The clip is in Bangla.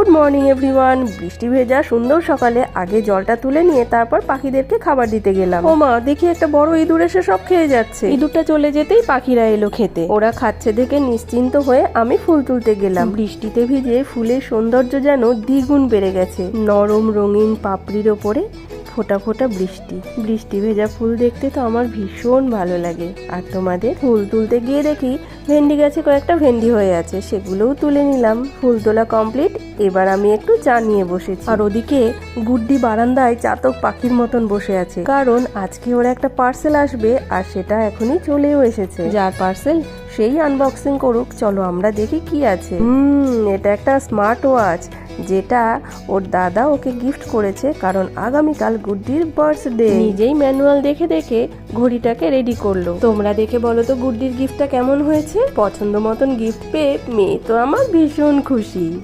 গুড মর্নিং এভরিওয়ান বৃষ্টি ভেজা, সুন্দর সকালে। আগে জলটা তুলে নিয়ে তারপর পাখিদেরকে খাবার দিতে গেলাম। ও মা দেখি একটা বড় ইঁদুর এসে সব খেয়ে যাচ্ছে। ইঁদুরটা চলে যেতেই পাখিরা এলো খেতে। ওরা খাচ্ছে দেখে নিশ্চিন্ত হয়ে আমি ফুল তুলতে গেলাম। বৃষ্টিতে ভিজে ফুলের সৌন্দর্য যেন দ্বিগুণ বেড়ে গেছে। নরম রঙিন পাপড়ির ওপরে ফোটা ফোটা বৃষ্টি। বৃষ্টি ভেজা ফুল দেখতে তো আমার ভীষণ ভালো লাগে। আর তোমাদের ফুল তুলতে গিয়ে দেখি ভেন্ডি গাছে কয়েকটা ভেন্ডি হয়ে আছে, সেগুলোও তুলে নিলাম। ফুল তোলা কমপ্লিট, এবার আমি একটু চা নিয়ে বসেছি। আর ওদিকে গুড্ডি বারান্দায় চাতক পাখির মতন বসে আছে। কারণ আজকে ওরা একটা পার্সেল আসবে, আর সেটা এখনই চলেও এসেছে। যার পার্সেল সেই আনবক্সিং করুক, চলো আমরা দেখি কি আছে। হুম, এটা একটা স্মার্ট ওয়াচ যেটা ওর দাদা ওকে গিফট করেছে কারণ আগামীকাল গুড্ডির বার্থডে নিজেই ম্যানুয়াল দেখে দেখে ঘড়িটাকে রেডি করল। তোমরা দেখে বলো তো গুড্ডির গিফটটা কেমন হয়েছে? পছন্দ মতন গিফট পেয়ে মেয়ে তো আমার ভীষণ খুশি।